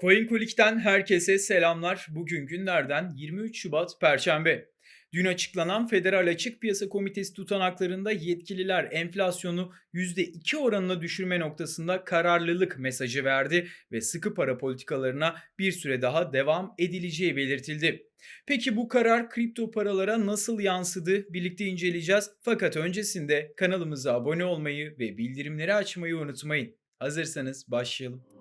CoinColic'ten herkese selamlar. Bugün günlerden 23 Şubat Perşembe. Dün açıklanan Federal Açık Piyasa Komitesi tutanaklarında yetkililer enflasyonu %2 oranına düşürme noktasında kararlılık mesajı verdi ve sıkı para politikalarına bir süre daha devam edileceği belirtildi. Peki bu karar kripto paralara nasıl yansıdı birlikte inceleyeceğiz. Fakat öncesinde kanalımıza abone olmayı ve bildirimleri açmayı unutmayın. Hazırsanız başlayalım.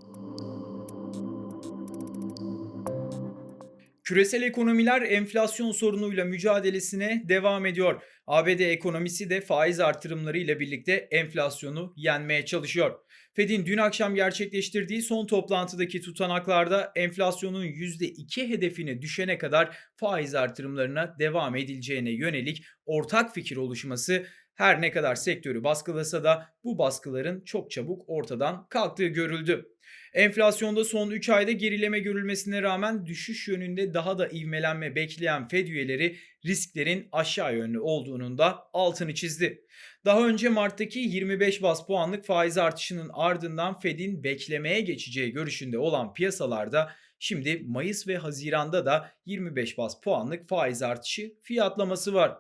Küresel ekonomiler enflasyon sorunuyla mücadelesine devam ediyor. ABD ekonomisi de faiz artırımları ile birlikte enflasyonu yenmeye çalışıyor. Fed'in dün akşam gerçekleştirdiği son toplantıdaki tutanaklarda enflasyonun %2 hedefine düşene kadar faiz artırımlarına devam edileceğine yönelik ortak fikir oluşması her ne kadar sektörü baskılasa da bu baskıların çok çabuk ortadan kalktığı görüldü. Enflasyonda son 3 ayda gerileme görülmesine rağmen düşüş yönünde daha da ivmelenme bekleyen Fed üyeleri risklerin aşağı yönlü olduğunun da altını çizdi. Daha önce Mart'taki 25 bas puanlık faiz artışının ardından Fed'in beklemeye geçeceği görüşünde olan piyasalarda şimdi Mayıs ve Haziran'da da 25 bas puanlık faiz artışı fiyatlaması var.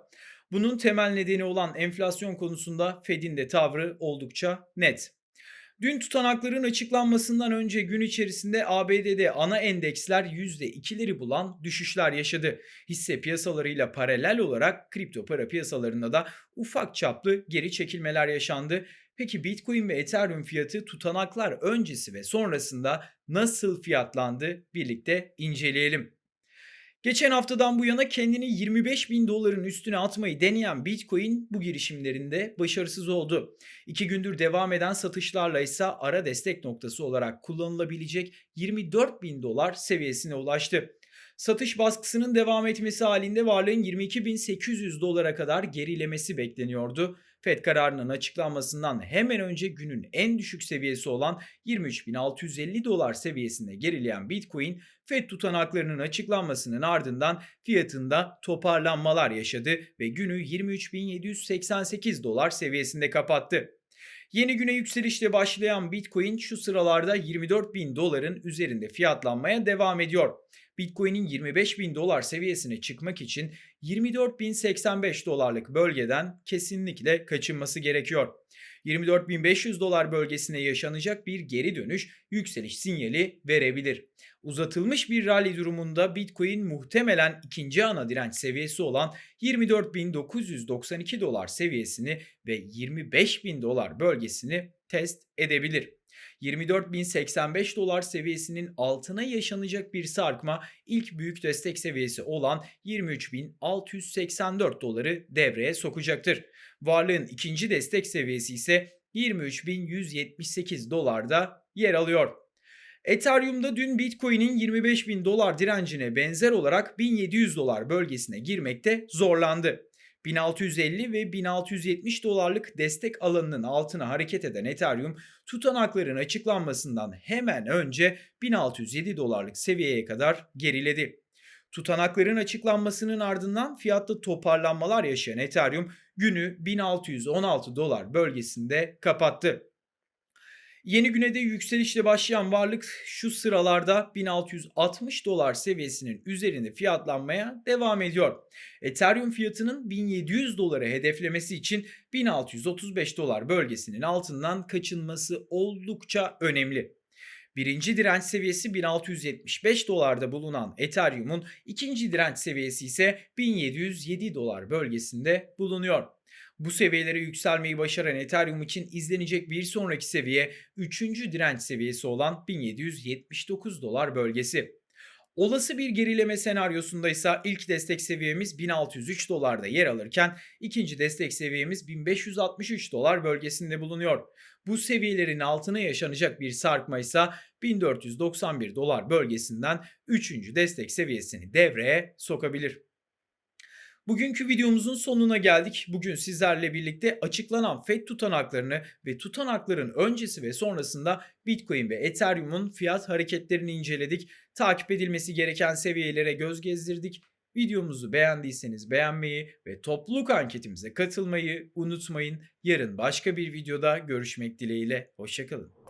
Bunun temel nedeni olan enflasyon konusunda Fed'in de tavrı oldukça net. Dün tutanakların açıklanmasından önce gün içerisinde ABD'de ana endeksler %2'leri bulan düşüşler yaşadı. Hisse piyasalarıyla paralel olarak kripto para piyasalarında da ufak çaplı geri çekilmeler yaşandı. Peki Bitcoin ve Ethereum fiyatı tutanaklar öncesi ve sonrasında nasıl fiyatlandı birlikte inceleyelim. Geçen haftadan bu yana kendini 25 bin doların üstüne atmayı deneyen Bitcoin bu girişimlerinde başarısız oldu. İki gündür devam eden satışlarla ise ara destek noktası olarak kullanılabilecek 24 bin dolar seviyesine ulaştı. Satış baskısının devam etmesi halinde varlığın 22.800 dolara kadar gerilemesi bekleniyordu. Fed kararının açıklanmasından hemen önce günün en düşük seviyesi olan 23.650 dolar seviyesinde gerileyen Bitcoin, Fed tutanaklarının açıklanmasının ardından fiyatında toparlanmalar yaşadı ve günü 23.788 dolar seviyesinde kapattı. Yeni güne yükselişle başlayan Bitcoin şu sıralarda 24 bin doların üzerinde fiyatlanmaya devam ediyor. Bitcoin'in 25 bin dolar seviyesine çıkmak için 24.085 dolarlık bölgeden kesinlikle kaçınması gerekiyor. 24.500 dolar bölgesine yaşanacak bir geri dönüş yükseliş sinyali verebilir. Uzatılmış bir rally durumunda Bitcoin muhtemelen ikinci ana direnç seviyesi olan 24.992 dolar seviyesini ve 25.000 dolar bölgesini test edebilir. 24.085 dolar seviyesinin altına yaşanacak bir sarkma ilk büyük destek seviyesi olan 23.684 doları devreye sokacaktır. Varlığın ikinci destek seviyesi ise 23.178 dolarda yer alıyor. Ethereum'da dün Bitcoin'in 25 bin dolar direncine benzer olarak 1700 dolar bölgesine girmekte zorlandı. 1650 ve 1670 dolarlık destek alanının altına hareket eden Ethereum tutanakların açıklanmasından hemen önce 1607 dolarlık seviyeye kadar geriledi. Tutanakların açıklanmasının ardından fiyatta toparlanmalar yaşayan Ethereum günü 1616 dolar bölgesinde kapattı. Yeni güne de yükselişle başlayan varlık şu sıralarda 1660 dolar seviyesinin üzerinde fiyatlanmaya devam ediyor. Ethereum fiyatının 1700 doları hedeflemesi için 1635 dolar bölgesinin altından kaçınması oldukça önemli. Birinci direnç seviyesi 1675 dolarda bulunan Ethereum'un ikinci direnç seviyesi ise 1707 dolar bölgesinde bulunuyor. Bu seviyelere yükselmeyi başaran Ethereum için izlenecek bir sonraki seviye 3. direnç seviyesi olan 1779 dolar bölgesi. Olası bir gerileme senaryosunda ise ilk destek seviyemiz 1603 dolarda yer alırken ikinci destek seviyemiz 1563 dolar bölgesinde bulunuyor. Bu seviyelerin altına yaşanacak bir sarkma ise 1491 dolar bölgesinden 3. destek seviyesini devreye sokabilir. Bugünkü videomuzun sonuna geldik. Bugün sizlerle birlikte açıklanan FED tutanaklarını ve tutanakların öncesi ve sonrasında Bitcoin ve Ethereum'un fiyat hareketlerini inceledik. Takip edilmesi gereken seviyelere göz gezdirdik. Videomuzu beğendiyseniz beğenmeyi ve topluluk anketimize katılmayı unutmayın. Yarın başka bir videoda görüşmek dileğiyle. Hoşçakalın.